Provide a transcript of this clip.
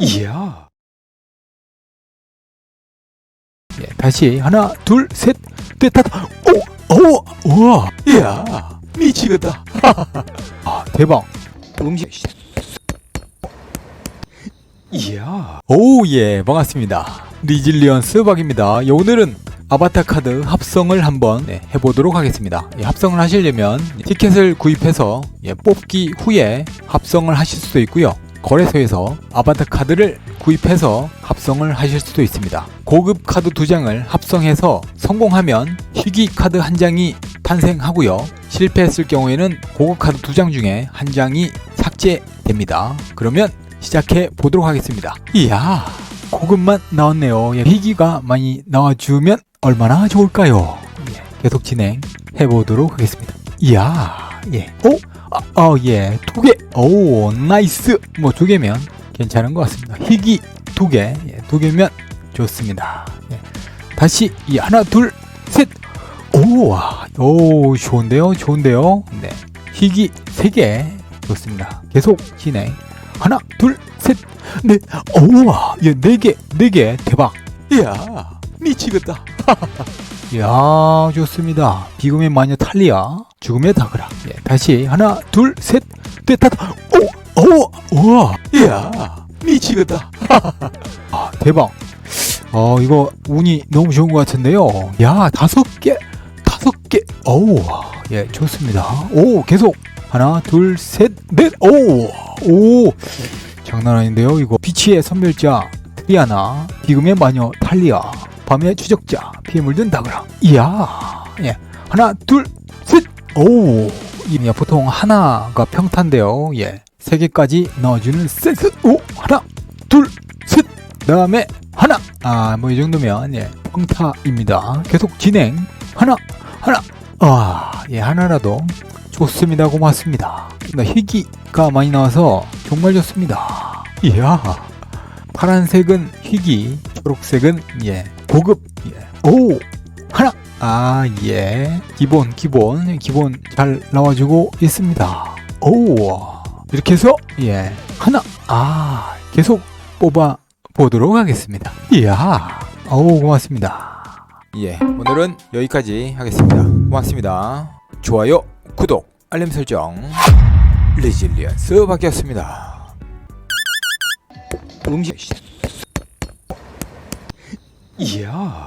이야. 예, 다시 하나, 둘, 셋, 넷, 다섯. 오, 오, 우와, 이야, 미치겠다. 아, 대박. 음식. 이야. 오, 예, 반갑습니다. 리질리언스 박입니다. 예, 오늘은 아바타 카드 합성을 한번 네, 해보도록 하겠습니다. 예, 합성을 하시려면 티켓을 구입해서 예, 뽑기 후에 합성을 하실 수도 있고요. 거래소에서 아바타 카드를 구입해서 합성을 하실 수도 있습니다. 고급 카드 두 장을 합성해서 성공하면 희귀 카드 한 장이 탄생하고요. 실패했을 경우에는 고급 카드 두 장 중에 한 장이 삭제됩니다. 그러면 시작해 보도록 하겠습니다. 이야, 고급만 나왔네요. 예, 희귀가 많이 나와주면 얼마나 좋을까요? 예, 계속 진행해 보도록 하겠습니다. 이야, 예, 오, 아, 아, 예, 두 개, 오, 나이스. 뭐 두 개면 괜찮은 것 같습니다. 희귀 두 개, 예, 두 개면 좋습니다. 예. 다시 이 하나, 둘, 셋. 오, 와, 오, 좋은데요, 좋은데요. 네, 희귀 세 개, 좋습니다. 계속 진행. 하나, 둘, 셋, 넷. 오와, 예, 네 개, 네 개, 대박. 이야, 미치겠다. 이야, 좋습니다. 비금의 마녀 탈리아, 죽음의 다그라. 예, 다시 하나, 둘, 셋, 넷, 다섯. 오, 오, 우와, 이야, 미치겠다. 아, 대박. 어, 이거 운이 너무 좋은 것 같은데요. 야, 다섯 개, 다섯 개. 오, 예, 좋습니다. 오, 계속 하나, 둘, 셋, 넷. 오, 오, 장난 아닌데요. 이거 비치의 선멸자 트리아나, 비금의 마녀 탈리아, 밤의 추적자 피에 물든 다그라. 이야, 예, 하나, 둘, 셋. 오, 이 보통 하나가 평탄데요. 예, 세 개까지 넣어주는 세트. 오, 하나, 둘, 셋. 다음에 하나. 아, 뭐 이 정도면 예, 평타입니다. 계속 진행. 하나, 하나. 아, 예, 하나라도 좋습니다. 고맙습니다. 나 희귀가 많이 나와서 정말 좋습니다. 이야. 파란색은 희귀, 초록색은 예, 고급. 예. 오, 하나. 아, 예. 기본, 기본, 기본 잘 나와주고 있습니다. 오, 이렇게 해서 예, 하나. 아, 계속 뽑아 보도록 하겠습니다. 이야. 어우, 고맙습니다. 예, 오늘은 여기까지 하겠습니다. 고맙습니다. 좋아요, 구독, 알림 설정. 레질리언스 바뀌었습니다. 음식. 이야.